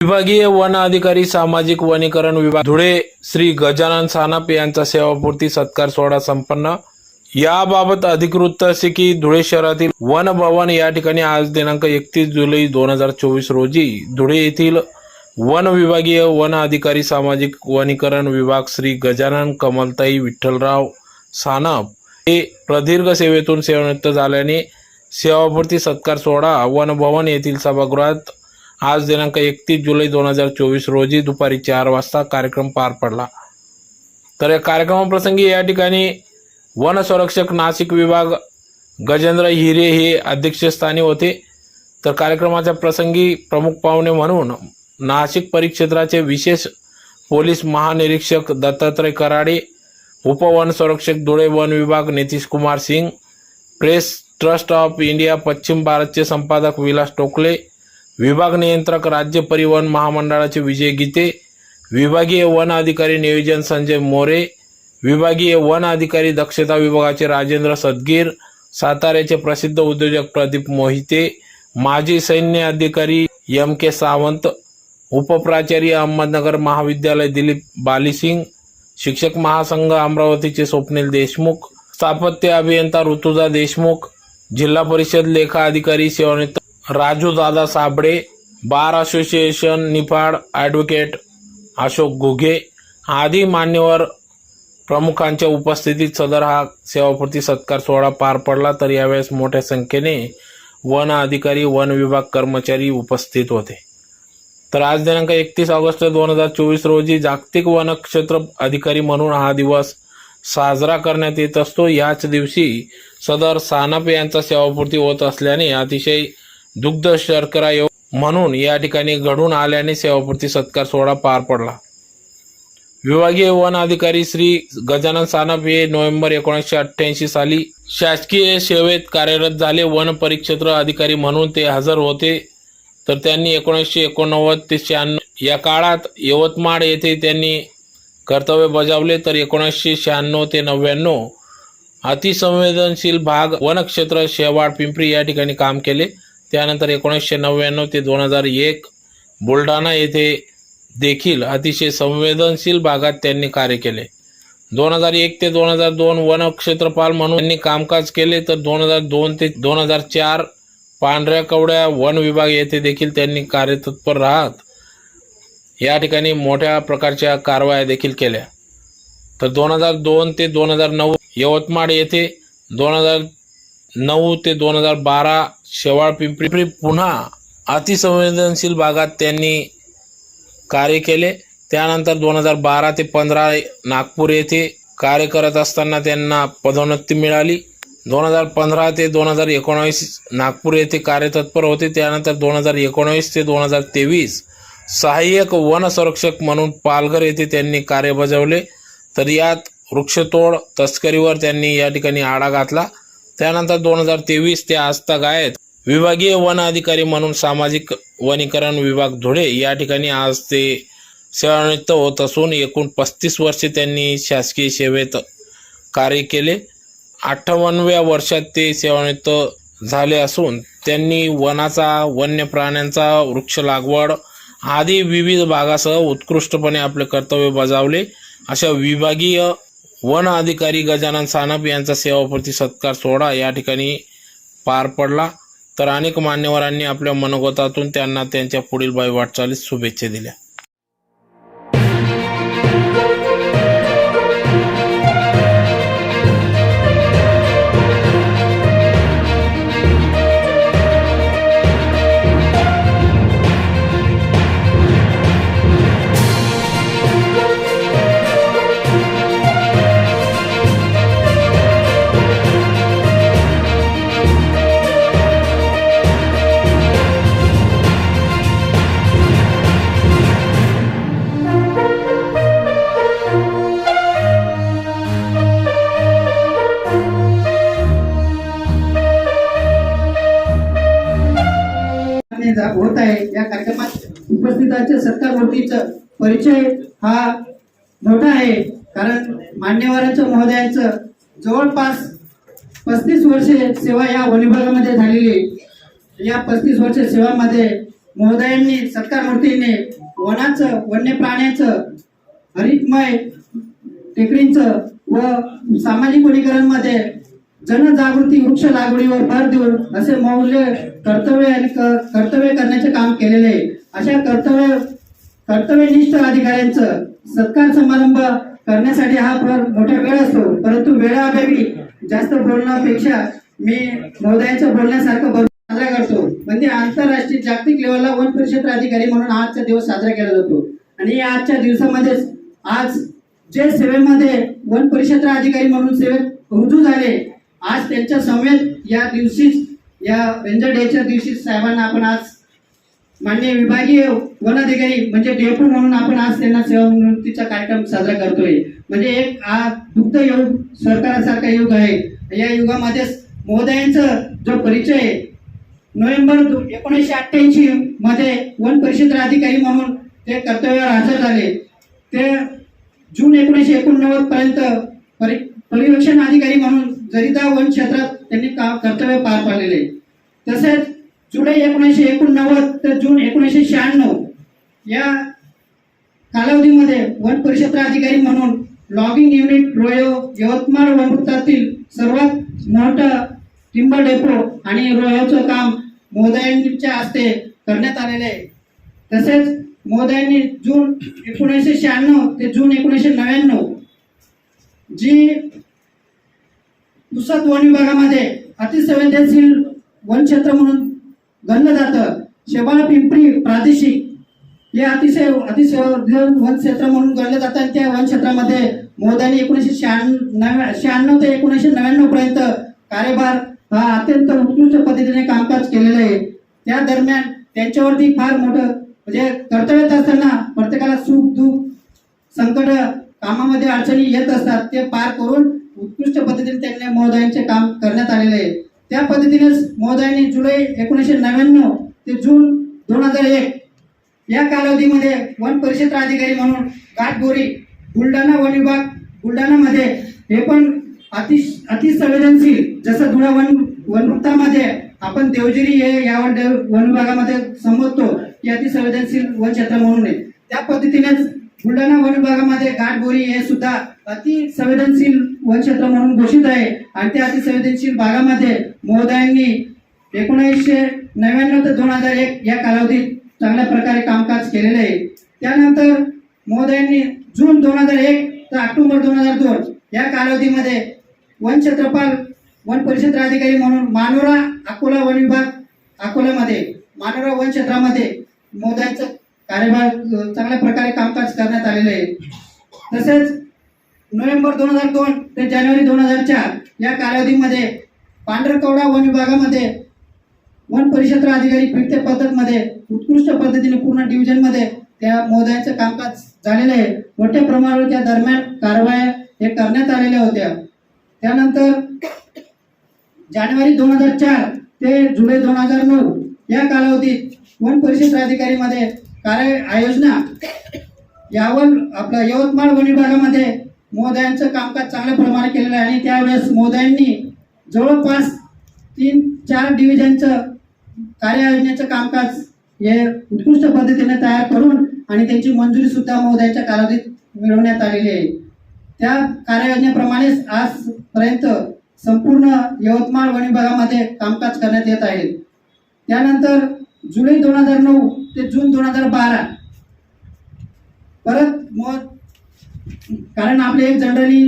विभागीय वन अधिकारी सामाजिक वनीकरण विभाग धुळे श्री गजानन सानप यांचा सेवापूर्ती सत्कार सोहळा संपन्न. याबाबत अधिकृत असे की धुळे शहरातील वन भवन या ठिकाणी आज दिनांक एकतीस जुलै दोन हजार चोवीस रोजी धुळे येथील वन विभागीय वन अधिकारी सामाजिक वनीकरण विभाग श्री गजानन कमलताई विठ्ठलराव सानप हे प्रदीर्घ सेवेतून सेवानिवृत्त झाल्याने सेवापूर्ती सत्कार सोहळा वन भवन येथील सभागृहात आज दिनांक एकतीस जुलै दोन हजार चोवीस रोजी दुपारी चार वाजता कार्यक्रम पार पडला. तर या कार्यक्रमाप्रसंगी या ठिकाणी वन संरक्षक नाशिक विभाग गजेंद्र हिरे हे अध्यक्षस्थानी होते. तर कार्यक्रमाच्या प्रसंगी प्रमुख पाहुणे म्हणून नाशिक परिक्षेत्राचे विशेष पोलीस महानिरीक्षक दत्तात्रय कराडे उपवन संरक्षक धुळे वन विभाग Nitish Kumar Singh press trust of India पश्चिम भारतचे संपादक विलास टोकले विभाग नियंत्रक राज्य परिवहन महामंडळाचे विजय गीते विभागीय वन अधिकारी नियोजन संजय मोरे विभागीय वन अधिकारी दक्षता विभागाचे राजेंद्र सदगीर साताऱ्याचे प्रसिद्ध उद्योजक प्रदीप मोहिते माजी सैन्य अधिकारी एम के सावंत उपप्राचार्य अहमदनगर महाविद्यालय दिलीप बालीसिंग शिक्षक महासंघ अमरावतीचे स्वप्नील देशमुख स्थापत्य अभियंता ऋतुजा देशमुख जिल्हा परिषद लेखा अधिकारी सेवानिवृत्त Raju Dada Sable bar association Niphad advocate Ashok Ghuge आदी मान्यवर प्रमुखांच्या उपस्थितीत सदर हा सेवापूर्ती सत्कार सोहळा पार पडला तर यावेळेस मोठ्या संख्येने वन अधिकारी वन विभाग कर्मचारी उपस्थित होते. तर आज दिनांक एकतीस ऑगस्ट दोन हजार चोवीस रोजी जागतिक वनक्षेत्र अधिकारी म्हणून हा दिवस साजरा करण्यात येत असतो. याच दिवशी सदर सानप यांचा सेवापूर्ती होत असल्याने अतिशय दुग्ध शर्करा योग म्हणून या ठिकाणी घडून आल्याने सेवापूर्ती सत्कार सोहळा पार पडला. विभागीय वन अधिकारी श्री गजानन सानप हे नोव्हेंबर एकोणीसशे अठ्ठ्याऐंशी साली शासकीय सेवेत कार्यरत झाले. वन परिक्षेत्र अधिकारी म्हणून ते हजर होते. तर त्यांनी एकोणीसशे एकोणनव्वद ते शहाण्णव या काळात यवतमाळ येथे त्यांनी कर्तव्य बजावले. तर एकोणीसशे शहाण्णव ते नव्याण्णव अतिसंवेदनशील भाग वनक्षेत्र शेवाळ पिंपरी या ठिकाणी काम केले. त्यानंतर एकोणीसशे नव्याण्णव ते दोन हजार एक बुलढाणा येथे देखील अतिशय संवेदनशील भागात त्यांनी कार्य केले. दोन हजार एक ते दोन हजार दोन वन क्षेत्रपाल म्हणून त्यांनी कामकाज केले तर दोन हजार दोन ते दोन हजार चार पांढऱ्या कवड्या वन विभाग येथे देखील त्यांनी कार्यतत्पर राहत या ठिकाणी मोठ्या प्रकारच्या कारवाया देखील केल्या. तर दोन हजार दोन ते दोन हजार नऊ यवतमाळ येथे दोन हजार नऊ ते दोन हजार बारा शेवाळ पिंपरी पुन्हा अतिसंवेदनशील भागात त्यांनी कार्य केले. त्यानंतर दोन हजार बारा ते पंधरा नागपूर येथे कार्य करत असताना त्यांना पदोन्नती मिळाली. दोन हजार पंधरा ते दोन हजार एकोणावीस नागपूर येथे कार्यतत्पर होते. त्यानंतर दोन हजार एकोणावीस ते दोन हजार तेवीस सहाय्यक वन संरक्षक म्हणून पालघर येथे त्यांनी कार्य बजावले. तर यात वृक्षतोड तस्करीवर त्यांनी या ठिकाणी आळा घातला. त्यानंतर दोन हजार तेवीस ते आज तक आहेत. विभागीय वन अधिकारी म्हणून सामाजिक वनीकरण विभाग धुळे या ठिकाणी आज ते सेवानिवृत्त होत असून एकूण पस्तीस वर्षे त्यांनी शासकीय सेवेत कार्य केले. अठ्ठावन्नव्या वर्षात ते सेवानिवृत्त झाले असून त्यांनी वनाचा वन्य प्राण्यांचा वृक्ष लागवड आदी विविध भागासह उत्कृष्टपणे आपले कर्तव्य बजावले. अशा विभागीय वन अधिकारी गजानन सानप यांचा सेवापूर्ती सत्कार सोहळा या ठिकाणी पार पडला. तर अनेक मान्यवरांनी आपल्या मनोगतातून त्यांना त्यांच्या पुढील बाई वाटचालीस शुभेच्छा दिल्या. या कार्यक्रमात उपस्थितांच्या सत्कारमूर्तीचा परिचय हा मोठा आहे कारण मान्यवरांचं महोदयांचं जवळपास पस्तीस वर्षे सेवा या वनविभागामध्ये झालेली आहे. या पस्तीस वर्ष सेवामध्ये महोदयांनी सत्कार मूर्तीने वनाचं वन्य प्राण्याचं हरितमय टेकडींचं व सामाजिक वनीकरणमध्ये जनजागृती वृक्ष लागवडीवर भर देऊन असे मौल्य कर्तव्य आणि कर्तव्य करण्याचे काम केलेले आहे. अशा कर्तव्य कर्तव्यनिष्ठ अधिकाऱ्यांचं सत्कार समारंभ करण्यासाठी हा भर मोठा वेळ असतो. परंतु वेळाअभावी जास्त बोलण्यापेक्षा मी महोदयांचं बोलण्यासारखं भरपूर साजरा करतो. म्हणजे आंतरराष्ट्रीय जागतिक लेवलला वन परिषद अधिकारी म्हणून आजचा दिवस साजरा केला जातो. आणि या आजच्या दिवसामध्येच आज जे सेवेमध्ये वन परिषद अधिकारी म्हणून सेवेत रुजू झाले आज त्यांच्या समेत या दिवशीच या रेंजर डेच्या दिवशी साहेबांना आपण आज मान्य विभागीय वन अधिकारी म्हणजे डेपू म्हणून आपण आज त्यांना सेवानिवृत्तीचा कार्यक्रम साजरा करतोय. म्हणजे एक हा दुग्ध युग सरकारासारखा युग आहे. या युगामध्ये महोदयांचा जो परिचय नोव्हेंबर एकोणीसशे अठ्ठ्याऐंशी मध्ये वन परिषद अधिकारी म्हणून ते कर्तव्यावर हजर झाले. ते जून एकोणीसशे एकोणनव्वद पर्यंत परि पर्यवेक्षण अधिकारी म्हणून करिता वन क्षेत्रात त्यांनी काम कर्तव्य पार पाडलेले तसेच जुलै एकोणीसशे एकोणनव्वद ते जून एकोणीसशे शहाण्णव या कालावधीमध्ये वन परिषद अधिकारी म्हणून लॉगिंग युनिट रोयो यवतमाळ वनवृत्तातील सर्वात मोठं टिंबर डेपो आणि रोयोचं काम मोदयांच्या हस्ते करण्यात आलेले आहे. तसेच मोदयांनी जून एकोणीसशे शहाण्णव ते जून एकोणीसशे नव्याण्णव जी पुसद वन विभागामध्ये अतिसंवेदनशील वन क्षेत्र म्हणून गणलं जातं. शेवाळ पिंपरी प्रादेशिक हे अतिशय अतिसंवेदन वन क्षेत्र म्हणून गणलं जातं. आणि त्या वन क्षेत्रामध्ये मोदयांनी एकोणीसशे शहाण्णव शहाण्णव ते एकोणीसशे नव्याण्णव पर्यंत कार्यभार हा अत्यंत उत्कृष्ट पद्धतीने कामकाज केलेलं आहे. त्या दरम्यान त्यांच्यावरती फार मोठं म्हणजे कर्तव्यात असताना प्रत्येकाला सुख दुःख संकट कामामध्ये अडचणी येत असतात. ते पार करून उत्कृष्ट पद्धतीने त्यांनी महोदयांचे काम करण्यात आलेले आहे. त्या पद्धतीनेच महोदयांनी जुलै एकोणीसशे नव्याण्णव ते जून दोन हजार एक या कालावधीमध्ये वन परिषद अधिकारी म्हणून घाटगोरी बुलढाणा वन विभाग बुलढाणामध्ये हे पण अति अतिसंवेदनशील जसं धुळा वन वनवृत्तामध्ये आपण देवगिरी हे या देव वन विभागामध्ये संबोधतो की अतिसंवेदनशील वन क्षेत्र म्हणून आहे. त्या पद्धतीनेच बुलढाणा वन विभागामध्ये गाठबोरी हे सुद्धा अतिसंवेदनशील वन क्षेत्र म्हणून घोषित आहे. आणि त्या अतिसंवेदनशील भागामध्ये महोदयांनी एकोणीसशे नव्याण्णव ते दोन हजार एक या कालावधीत चांगल्या प्रकारे कामकाज केलेले आहे. त्यानंतर महोदयांनी जून दोन हजार एक ते ऑक्टोबर दोन हजार दोन या कालावधीमध्ये वन क्षेत्रपाल वन परिषद अधिकारी म्हणून मानोरा अकोला वन विभाग अकोल्यामध्ये मानोरा वन क्षेत्रामध्ये कार्यभार चांगल्या प्रकारे कामकाज करण्यात आलेले आहे. तसेच नोव्हेंबर दोन हजार दोन ते जानेवारी दोन हजार चार या कालावधीमध्ये पांढरकवडा वन विभागामध्ये वन परिषद अधिकारी फिरते पद्धतमध्ये उत्कृष्ट पद्धतीने पूर्ण डिव्हिजनमध्ये त्या मोदयांचं कामकाज झालेलं आहे. मोठ्या प्रमाणावर त्या दरम्यान कारवाया हे करण्यात आलेल्या होत्या. त्यानंतर जानेवारी दोन हजार चार ते जुलै दोन हजार नऊ या कालावधीत वन परिषद अधिकारीमध्ये कार्य आयोजना. यावर आपलं यवतमाळ वन विभागामध्ये महोदयांचं कामकाज चांगल्या प्रमाणे केलेलं आहे आणि त्यावेळेस महोदयांनी जवळपास तीन चार डिव्हिजनचं कार्ययोजनेचं कामकाज हे उत्कृष्ट पद्धतीने तयार करून आणि त्यांची मंजुरी सुद्धा महोदयाच्या कालावधीत मिळवण्यात आलेली आहे. त्या कार्ययोजनेप्रमाणेच आजपर्यंत संपूर्ण यवतमाळ वन विभागामध्ये कामकाज करण्यात येत आहे. त्यानंतर जुलै दोन हजार नऊ ते जून दोन हजार बारा. परत मग कारण आपले एक जनरली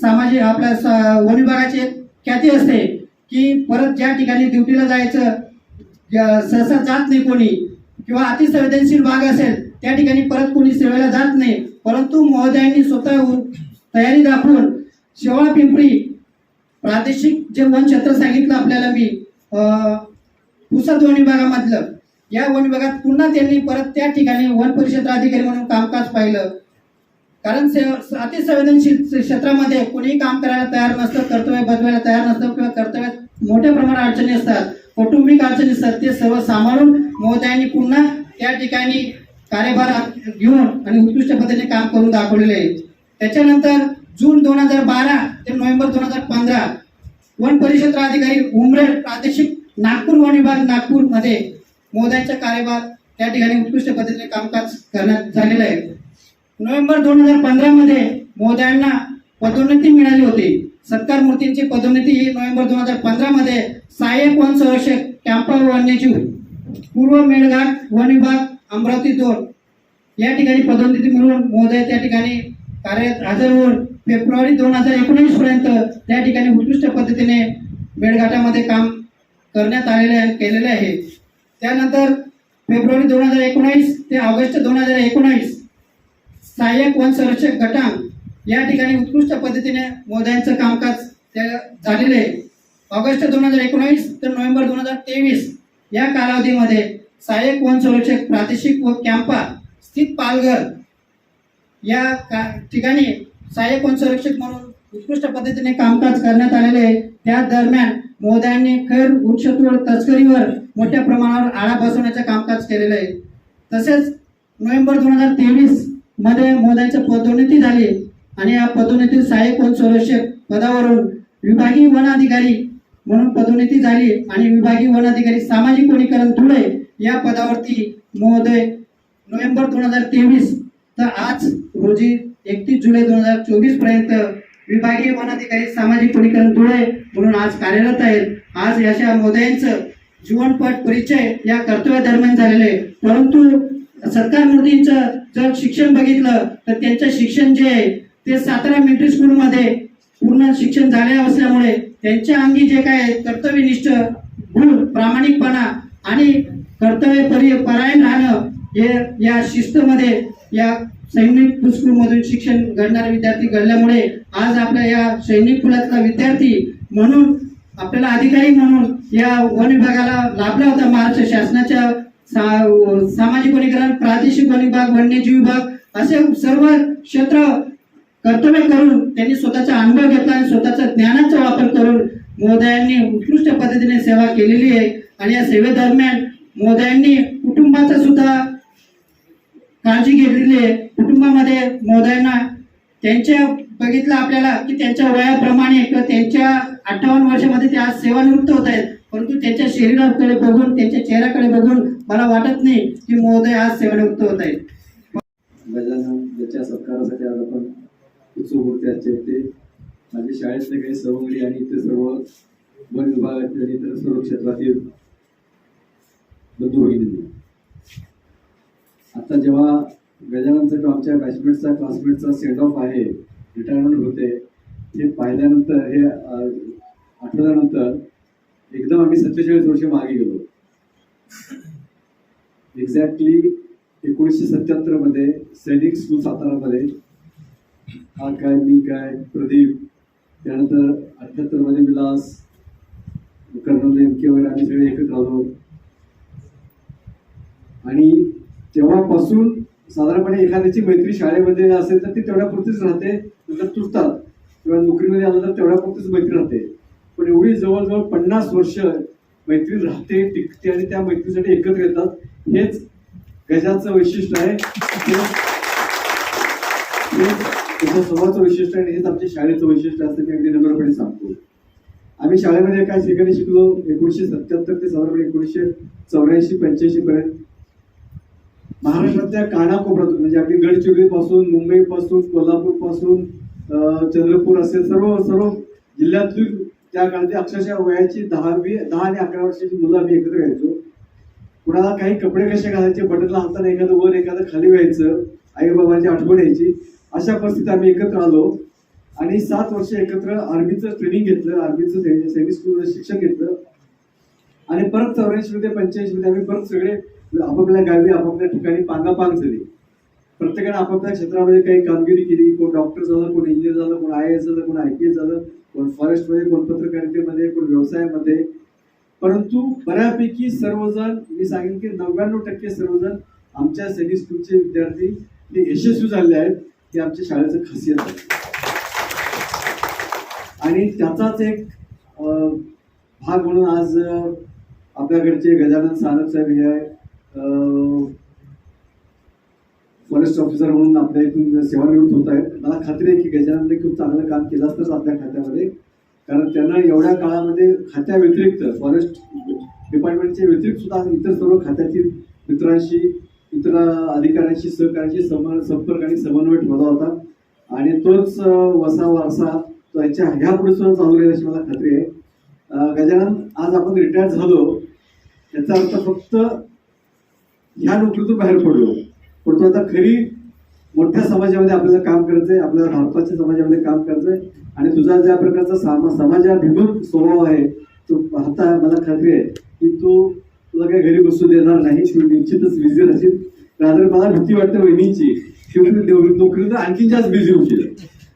सामाजिक आपल्या स- वन विभागाची एक ख्याती असते की परत ज्या ठिकाणी ड्युटीला जायचं सहसा जात नाही कोणी किंवा अतिसंवेदनशील भाग असेल त्या ठिकाणी परत कोणी सेवेला जात नाही. परंतु महोदयांनी स्वतः तयारी दाखवून शेवाळ पिंपरी प्रादेशिक जे वन क्षेत्र सांगितलं आपल्याला मी अं, पुसद वन विभागामधलं या वन विभागात पुन्हा त्यांनी परत त्या ठिकाणी वन परिक्षेत्र अधिकारी म्हणून कामकाज पाहिलं. कारण से- अतिसंवेदनशील क्षेत्रामध्ये कोणीही काम करायला तयार नसतं कर्तव्य बदवायला तयार नसतं किंवा कर्तव्यात मोठ्या प्रमाणात अडचणी असतात कौटुंबिक अडचणी असतात ते सर्व सांभाळून महोदयांनी पुन्हा त्या ठिकाणी कार्यभार घेऊन आणि उत्कृष्ट पद्धतीने काम करून दाखवलेले आहे. त्याच्यानंतर जून दोन हजार बारा ते नोव्हेंबर दोन हजार पंधरा वन परिषद अधिकारी उमरेड प्रादेशिक नागपूर वन विभाग नागपूरमध्ये महोदयांचा कार्यभार त्या ठिकाणी उत्कृष्ट पद्धतीने कामकाज करण्यात झालेलं आहे. नोव्हेंबर दोन हजार पंधरामध्ये मोदयांना महोदयांना पदोन्नती मिळाली होती. सत्कार मूर्तींची पदोन्नती ही नोव्हेंबर दोन हजार पंधरामध्ये सहाय्यक वन संरक्षक कॅम्पा वन्यजीव पूर्व मेळघाट वन विभाग अमरावती दोन या ठिकाणी पदोन्नती मिळून महोदय त्या ठिकाणी कार्यरत हजर होऊन फेब्रुवारी दोन हजार एकोणीस पर्यंत त्या ठिकाणी उत्कृष्ट पद्धतीने मेळघाटामध्ये काम करण्यात आलेले आहे केलेले आहे. त्यानंतर फेब्रुवारी दोन हजार एकोणीस ते ऑगस्ट दोन हजार एकोणीस सहाय्यक वन संरक्षक गटांग या ठिकाणी उत्कृष्ट पद्धतीने मोदयांचं कामकाज त्या झालेलं आहे. ऑगस्ट दोन हजार एकोणीस तर नोव्हेंबर दोन हजार तेवीस या कालावधीमध्ये सहाय्यक वन संरक्षक प्रादेशिक व कॅम्पा स्थित पालघर या का ठिकाणी सहाय्यक वन संरक्षक म्हणून उत्कृष्ट पद्धतीने कामकाज करण्यात आलेले आहे. त्या दरम्यान महोदयांनी खैर वृक्षतोड तस्करीवर मोठ्या प्रमाणावर आळा बसवण्याचं कामकाज केलेलं आहे. तसेच नोव्हेंबर दोन हजार तेवीसमध्ये महोदयांची पदोन्नती झाली आणि या पदोन्नतीत सहाय्यक वन संरक्षक पदावरून विभागीय वन अधिकारी म्हणून पदोन्नती झाली आणि विभागीय वन अधिकारी सामाजिक वनीकरण धुळे या पदावरती महोदय नोव्हेंबर दोन हजार तेवीस तर आज रोजी एकतीस जुलै दोन हजार चोवीसपर्यंत विभागीय वनाधिकारी सामाजिक वनीकरण धुळे म्हणून आज कार्यरत आहेत आज याच्या मोदयांचं जीवनपट परिचय या कर्तव्य दरम्यान झालेले आहे. परंतु सरकार मूर्तींचं जर शिक्षण बघितलं तर त्यांचं शिक्षण जे आहे ते सातारा मिलिटरी स्कूलमध्ये पूर्ण शिक्षण झाले असल्यामुळे त्यांच्या अंगी जे काय कर्तव्यनिष्ठ गुण प्रामाणिकपणा आणि कर्तव्य परि परायण राहणं हे या शिस्तमध्ये या सैनिक स्कूलमधून शिक्षण घडणारे विद्यार्थी घडल्यामुळे आज आपल्या या सैनिक कुलातला विद्यार्थी म्हणून आपल्याला अधिकारी म्हणून या वन विभागाला लाभला होता. महाराष्ट्र शासनाच्या सा- सामाजिक वनीकरण प्रादेशिक वन विभाग वन्यजीव विभाग असे सर्व क्षेत्र कर्तव्य करून त्यांनी स्वतःचा अनुभव घेतला आणि स्वतःचा ज्ञानाचा वापर करून मोदयांनी उत्कृष्ट पद्धतीने सेवा केलेली आहे. आणि या सेवेदरम्यान मोदयांनी कुटुंबाचा सुद्धा काळजी घेतलेली आहे कुटुंबामध्ये मोदयांना त्यांच्या बघितलं आपल्याला की त्यांच्या वयाप्रमाणे किंवा त्यांच्या अठ्ठावन्न वर्षामध्ये ते आज सेवानिवृत्त होत आहेत. परंतु त्यांच्या शरीराकडे बघून त्यांच्या चेहऱ्याकडे बघून मला वाटत नाही की महोदय आज सेवानिवृत्त होत आहेत. गजानन ज्याच्या सत्कारासाठी आज आपण उत्सुक होते आजचे ते माझे शाळेतले काही सवंगडी आणि इतर सर्व वन विभागातील आणि इतर सर्व क्षेत्रातील बंधू भगिनी आता जेव्हा गजाननचा किंवा आमच्या बॅचमेटचा क्लासमेटचा सेट ऑफ आहे रिटायरमेंट होते हे पाहिल्यानंतर हे आठवल्यानंतर एकदम आम्ही सत्तेचाळीस वर्ष मागे गेलो. एक्झॅक्टली एकोणीसशे सत्याहत्तरमध्ये सैनिक स्कूल सातारामध्ये हा काय मी काय प्रदीप त्यानंतर अठ्ठ्याहत्तरमध्ये विलास कर्नल नेमके वगैरे आम्ही सगळे एकत्र आलो. आणि तेव्हापासून साधारणपणे एखाद्याची मैत्री शाळेमध्ये असेल तर ती तेवढ्यापुरतीच राहते नंतर तुटतात. किंवा नोकरीमध्ये आलं तर तेवढ्यापुरतीच मैत्री राहते. पण एवढी जवळजवळ पन्नास वर्ष मैत्री राहते टिकते आणि त्या मैत्रीसाठी एकत्र येतात. हेच गजाचं वैशिष्ट्य आहे. हेच- त्याच्या स्वभावाचं वैशिष्ट्य आहे आणि हेच आमच्या शाळेचं वैशिष्ट्य असतं मी अगदी नम्रपणे सांगतो. आम्ही शाळेमध्ये काय ठिकाणी शिकलो? एकोणीसशे सत्याहत्तर ते साधारणपणे एकोणीसशे चौऱ्याऐंशी पंच्याऐंशी पर्यंत महाराष्ट्रातल्या कानाकोपऱ्यातून म्हणजे अगदी गडचिरोली पासून मुंबई पासून कोल्हापूरपासून चंद्रपूर असेल सर्व सर्व जिल्ह्यातली त्या काळात अक्षरशः वयाची दहावी दहा आणि अकरा वर्षाची मुलं आम्ही एकत्र यायचो. कुणाला काही कपडे कसे घालायचे बटनला हाताने एखादं वर एखादं खाली व्हायचं आई बाबांची आठवण यायची अशा परिस्थितीत आम्ही एकत्र आलो. आणि सात वर्ष एकत्र आर्मीचं ट्रेनिंग घेतलं आर्मीचं सैनिक स्कूलचं शिक्षण घेतलं. आणि परत चौऱ्याऐंशी मध्ये पंच्याऐंशी मध्ये आम्ही परत सगळे म्हणजे आपापल्या गावी आपापल्या ठिकाणी पांगापांग झाली. प्रत्येकाने आपापल्या क्षेत्रामध्ये काही कामगिरी केली. कोण डॉक्टर झालं कोण इंजिनियर झालं कोण आय एस झालं कोण आय पी एस झालं कोण फॉरेस्टमध्ये कोण पत्रकारितेमध्ये कोण व्यवसायामध्ये. परंतु बऱ्यापैकी सर्वजण मी सांगेन की नव्याण्णव टक्के सर्वजण आमच्या सेडी स्कूलचे विद्यार्थी ते यशस्वी झाले आहेत. ते आमच्या शाळेचं खासियत आहे. आणि त्याचाच एक भाग म्हणून आज आपल्याकडचे गजानन सानप साहेब हे आहे फॉरेस्ट ऑफिसर म्हणून आपल्या इथून सेवानिवृत्त होत आहेत. मला खात्री आहे की गजाननने खूप चांगलं काम केलं असतंच आपल्या खात्यामध्ये. कारण त्यांना एवढ्या काळामध्ये खात्या व्यतिरिक्त फॉरेस्ट डिपार्टमेंटच्या व्यतिरिक्त सुद्धा इतर सर्व खात्यातील मित्रांशी इतर अधिकाऱ्यांशी सहकाऱ्यांशी सम संपर्क आणि समन्वय ठेवला होता. आणि तोच वसा वारसा त्याच्या ह्या पुढे सुद्धा चालू राहील अशी मला खात्री आहे. गजानन आज आपण रिटायर झालो. याचा अर्थ फक्त ह्या नोकरीतून बाहेर पडलो. पण तो आता खरी मोठ्या समाजामध्ये आपल्याला काम करत आहे आपल्याला भारताच्या समाजामध्ये काम करायचंय. आणि तुझा ज्या प्रकारचा सामा समाजाभिमुख स्वभाव आहे तो पाहता मला खात्री आहे की तू तुला काही घरी बसू देणार नाही. तू निश्चितच बिझी राहशील रात्र मला भीती वाटते वहिनीची. शेवटी नोकरी- नोकरी तर आणखी जास्त बिझी होशील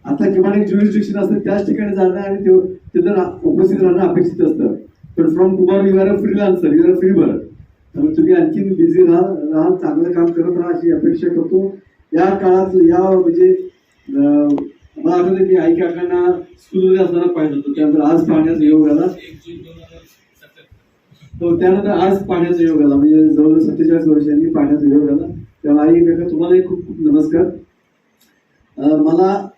आता किमान एक ज्युरिस्टिक्शन असतं त्याच ठिकाणी जाणं आणि ते तिथं उपस्थित राहणं अपेक्षित असतं. पण from Kumar you are a freelancer you are a free बरं त्यामुळे तुम्ही आणखी बिझी राहा राहा चांगलं काम करत राहा अशी अपेक्षा करतो. या काळात या म्हणजे मला आठवतं की आई काकांना स्कूलमध्ये असताना पाहिजे होतं. त्यानंतर आज पाहण्याचा योग आला. तो त्यानंतर आज पाहण्याचा योग आला. म्हणजे जवळजवळ सत्तेचाळीस वर्षांनी पाहण्याचा योग आला. त्यामुळे आई काका तुम्हालाही खूप खूप नमस्कार. मला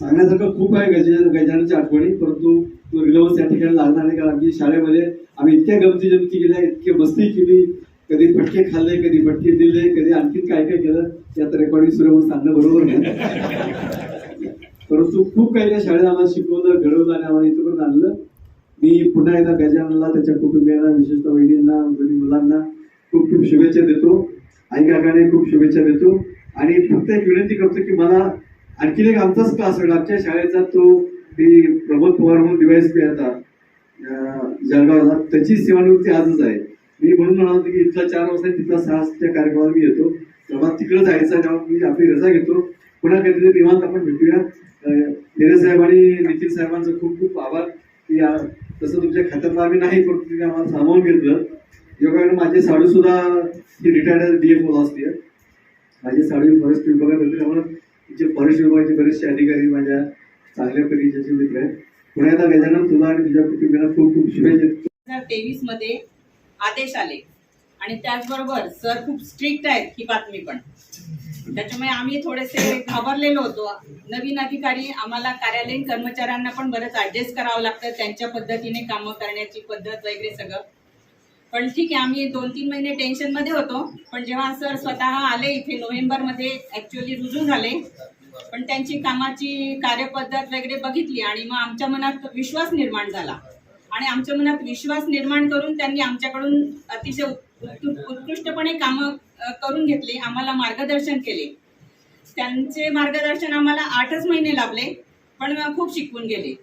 सांगण्यासारखं खूप आहे गज गजाननच्या आठवणी परंतु तो रिलवन्स या ठिकाणी लागणार नाही कारण की शाळेमध्ये आम्ही इतक्या गमती जमती केल्या इतकी मस्ती केली. कधी फटके खाल्ले कधी फटके दिले कधी आणखीन काय काय केलं यात रेकॉर्डिंग सुरू म्हणून सांगणं बरोबर नाही. परंतु खूप काही त्या शाळेत आम्हाला शिकवलं घडवलं आणि आम्हाला इथपर्यंत आणलं. मी पुन्हा एकदा गजाननला त्याच्या कुटुंबियांना विशेषतः वहिनींना दोन्ही मुलांना खूप खूप शुभेच्छा देतो. आई काकाने खूप शुभेच्छा देतो. आणि फक्त एक विनंती करतो की मला आणखीन एक आमचाच क्लास होईल आमच्या शाळेचा तो मी प्रमोद पवार म्हणून डिवाइस पी आता जळगावला त्याची सेवानिवृत्ती आजच आहे. मी म्हणून म्हणालो होतो की इथला चार वाजता तिथला सहाच्या कार्यक्रमाला मी येतो. तेव्हा तिकडे जायचं तेव्हा मी आपली रजा घेतो. पुन्हा कधीतरी निवांत आपण भेटूया. अं, साहेब आणि नितीन साहेबांचं खूप खूप आभार. की तसं तुमच्या खात्यातलं आम्ही नाही पण तुम्ही आम्हाला सामावून घेतलं. योगाकडे माझे साडू सुद्धा ही रिटायर्ड डी एफ असते माझे साडू फॉरेस्ट विभागात होते त्यामुळे तिचे फॉरेस्ट विभागाचे बरेचसे अधिकारी माझ्या चांगल्या परिचयाचे मित्र आहेत. पुन्हा तुला आणि तुझ्या कुटुंबियांना खूप खूप शुभेच्छा हजार तेवीसमध्ये आदेश आले. आणि त्याचबरोबर सर खूप स्ट्रिक्ट आहेत ही बातमी पण. त्याच्यामुळे आम्ही थोडेसे घाबरलेलो होतो. नवीन अधिकारी आम्हाला कार्यालयीन कर्मचाऱ्यांना पण बरंच ऍडजस्ट करावं लागतं. त्यांच्या पद्धतीने कामं करण्याची पद्धत वगैरे सगळं. पण ठीक आहे आम्ही दोन तीन महिने टेन्शनमध्ये होतो. पण जेव्हा सर स्वतः आले इथे नोव्हेंबरमध्ये ऍक्च्युअली रुजू झाले. पण त्यांची कामाची कार्यपद्धत वगैरे बघितली आणि मग आमच्या मनात विश्वास निर्माण झाला. आणि आमच्या मनात विश्वास निर्माण करून त्यांनी आमच्याकडून अतिशय उत्कृष्टपणे कामं करून घेतली आम्हाला मार्गदर्शन केले. त्यांचे मार्गदर्शन आम्हाला आठच महिने लाभले पण खूप शिकवून गेले.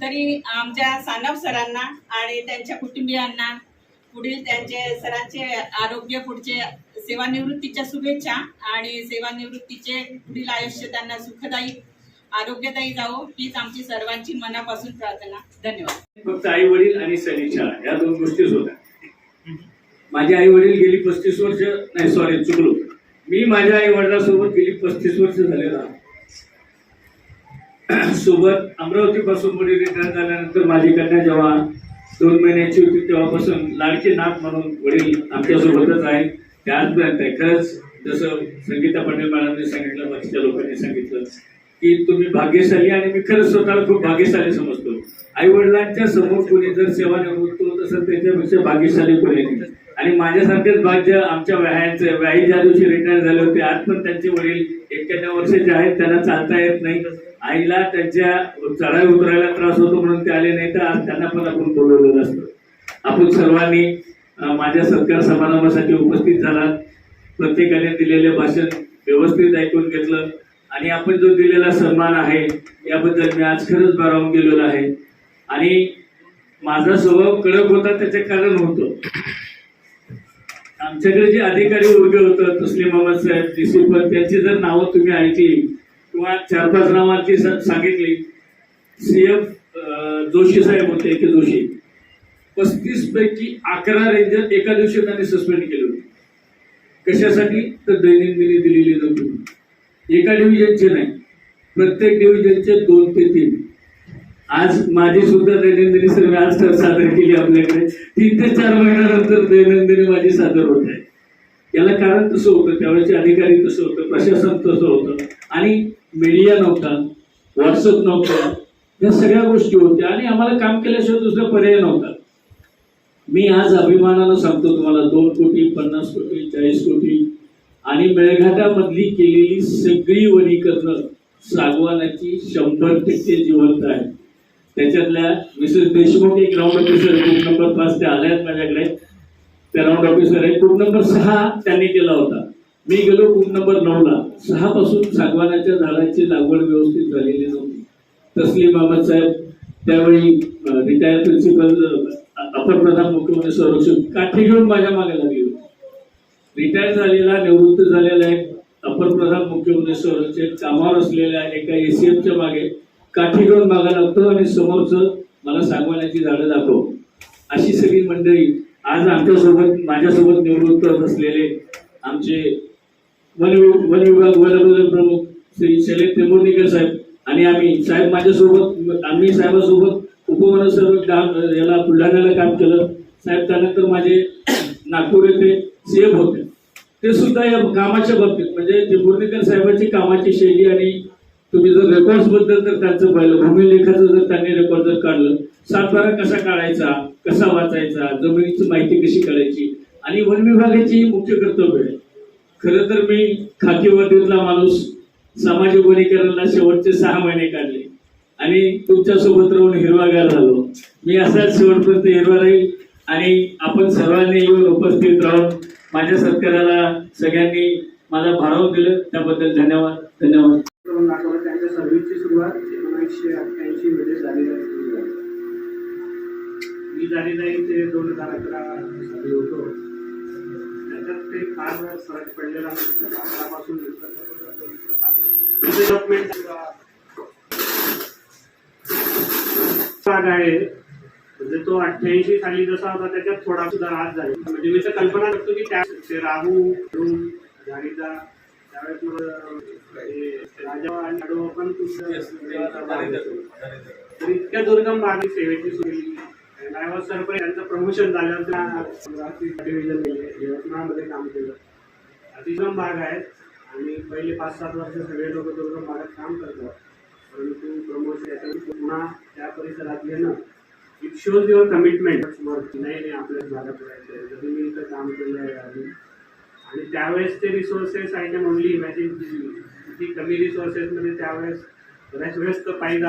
तरी आमच्या सानप सरांना आणि त्यांच्या कुटुंबियांना पुढील त्यांचे सरांचे आरोग्य पुढचे सेवानिवृत्तीच्या शुभेच्छा आणि सेवानिवृत्तीचे पुढील आयुष्य त्यांना सुखदायी आरोग्यदायी जावो हीच आमची सर्वांची मनापासून प्रार्थना. धन्यवाद. फक्त आई वडील आणि सैनिक या दोन गोष्टीच होत्या. माझे आई वडील गेली पस्तीस वर्ष नाही सॉरी चुकलो. मी माझ्या आई वडिलांसोबत गेली पस्तीस वर्ष झालेलो सोबत अमरावती पासून पुढे रिटायर झाल्यानंतर माझी कन्या जेव्हा दोन महिन्याची होती तेव्हापासून लाडके नाथ म्हणून वडील आमच्यासोबतच आहेत. ते खरंच जसं संगीता पाटील मॅडमने सांगितलं बाकीच्या लोकांनी सांगितलं की तुम्ही भाग्यशाली आणि मी खरंच स्वतःला खूप भाग्यशाली समजतो. आई वडिलांच्या समोर कोणी जर सेवानिवृत्त होत असेल त्याच्यापेक्षा भाग्यशाली कोणी नाही. आणि माझ्यासारखेच भाग्य आमच्या व्यायांचे व्याही ज्या दिवशी रिटायर झाले होते आज पण त्यांचे वडील एक्क्याण्णव वर्षाचे आहेत त्यांना चालता येत नाही. आईला त्यांच्या चढाई उतरायला त्रास होतो म्हणून ते आले नाही तर आज त्यांना पण आपण बोलवलेलं असतं. आपण सर्वांनी माझ्या सत्कार समारंभासाठी उपस्थित झाला. प्रत्येकाने दिलेले भाषण व्यवस्थित ऐकून घेतलं. आणि आपण जो दिलेला सन्मान आहे याबद्दल मी आज खरंच भारावून गेलेलो आहे. आणि माझा स्वभाव कडक होता त्याचे कारण होतं. आमच्याकडे जे अधिकारी उभे होतं तस्लीम अहमद साहेब डिसिपल त्यांची जर नावं तुम्ही ऐकली किंवा चार पाच नावांची सांगितली सी एफ जोशी साहेब होते के जोशी. पस्तीस पैकी अकरा रेंजर एका दिवशी त्यांनी सस्पेंड केले होते. कशासाठी? तर दैनंदिनी दिलेली नव्हती एका डिव्हिजनचे नाही प्रत्येक डिव्हिजनचे दोन ते तीन. आज माझी सुद्धा दैनंदिनी सर्वे आज तर सादर केली आपल्याकडे. तीन ते चार महिन्यानंतर दैनंदिनी माझी सादर होत आहे. याला कारण तसं होतं त्यावेळेचे अधिकारी तसं होतं प्रशासन तसं होतं आणि मीडिया नव्हता व्हॉट्सअप नव्हता या सगळ्या गोष्टी होत्या. आणि आम्हाला काम केल्याशिवाय दुसरा पर्याय नव्हता. मी आज अभिमानानं सांगतो तुम्हाला दोन कोटी पन्नास कोटी चाळीस कोटी आणि मेळघाटामधली केलेली सगळी वनीकरणं सागवानाची शंभर टक्के जिवंत आहे त्याच्यातल्या मिसेस देशमुख एक ग्राउंड ऑफिसर ग्रुप नंबर पाच ते आल्या आहेत माझ्याकडे. त्या राऊंड ऑफिसर आहे. ग्रुप नंबर सहा त्यांनी केला होता. मी गेलो ग्रुप नंबर नऊला. सहा पासून सागवानाच्या झाडाची लागवड व्यवस्थित झालेली नव्हती. तसली बाबासाहेब साहेब त्यावेळी रिटायर प्रिन्सिपल अपर प्रधान मुख्यमंत्री संरक्षण काठी घेऊन माझ्या मागे लागली होती. रिटायर झालेला निवृत्त झालेला एक अपर प्रधान मुख्यमंत्री संरक्षण कामावर असलेल्या एका एसीएमच्या मागे काठी घेऊन मागा लागतो आणि समोरचं मला सांगवण्याची झाडं दाखव. अशी सगळी मंडळी आज आमच्यासोबत माझ्यासोबत निवृत्त होत असलेले आमचे वन वन विभाग वन प्रमुख श्री शैलेश तेंबुर्णीकर साहेब आणि आम्ही. साहेब माझ्यासोबत आम्ही साहेबासोबत उपवन सर्व काम याला बुलढाण्याला काम केलं. साहेब त्यानंतर माझे नागपूर येथे सीएम होते. ते सुद्धा या कामाच्या बाबतीत म्हणजे तेंबुर्णीकर साहेबांची कामाची शैली आणि तुम्ही जर रेकॉर्डबद्दल जर त्यांचं पाहिलं भूमिलेखाचं जर त्यांनी रेकॉर्ड जर काढलं सातबारा कसा काढायचा कसा वाचायचा जमिनीची माहिती कशी काढायची? आणि वन विभागाची मुख्य कर्तव्य आहे. खरं तर मी खाकी वर्दीतला माणूस सामाजिक वनीकरणाला शेवटचे सहा महिने काढले. आणि तुमच्यासोबत राहून हिरवागार झालो. मी असाच शेवटपर्यंत हिरवा राहील आणि आपण सर्वांनी येऊन उपस्थित राहून माझ्या सत्काराला सगळ्यांनी मला भारावून दिलं. त्याबद्दल धन्यवाद. धन्यवाद. त्यांच्या सर्व्हिसची सुरुवात एकोणीसशे अठ्ठ्याऐंशी मध्ये झाली मी झालेला आहे ते दोन हजार अकरा साली होतो. त्याच्यात ते फार फरक पडलेला डेव्हलपमेंट भाग आहे. म्हणजे तो अठ्ठ्याऐंशी साली जसा होता त्याच्यात थोडा सुधार आज झाला. म्हणजे मी तर कल्पना करतो की त्या ते राहू रूम झाडीचा त्यावेळेस मग हे राजा आणि पण इतक्या दुर्गम भागात सेवेची सुरू ड्रायव्हर सरपंच त्यांचं प्रमोशन झाल्यानंतर डिव्हिजन गेले यवतमाळमध्ये काम केलं. अतिशम भाग आहेत आणि पहिले पाच सात वर्ष सगळे लोक दुर्गम भागात काम करतात. परंतु प्रमोशन याच्यानंतर पुन्हा त्या परिसरात येणं इट शोज युअर कमिटमेंट नाही नाही आपल्याच झालं राहायचं जरी मी इथं काम केलं आहे आधी आणि त्यावेळेस ते resources I can only imagine किती कमी रिसोर्सेसमध्ये त्यावेळेस बऱ्याच वेळेस तर पाहिजे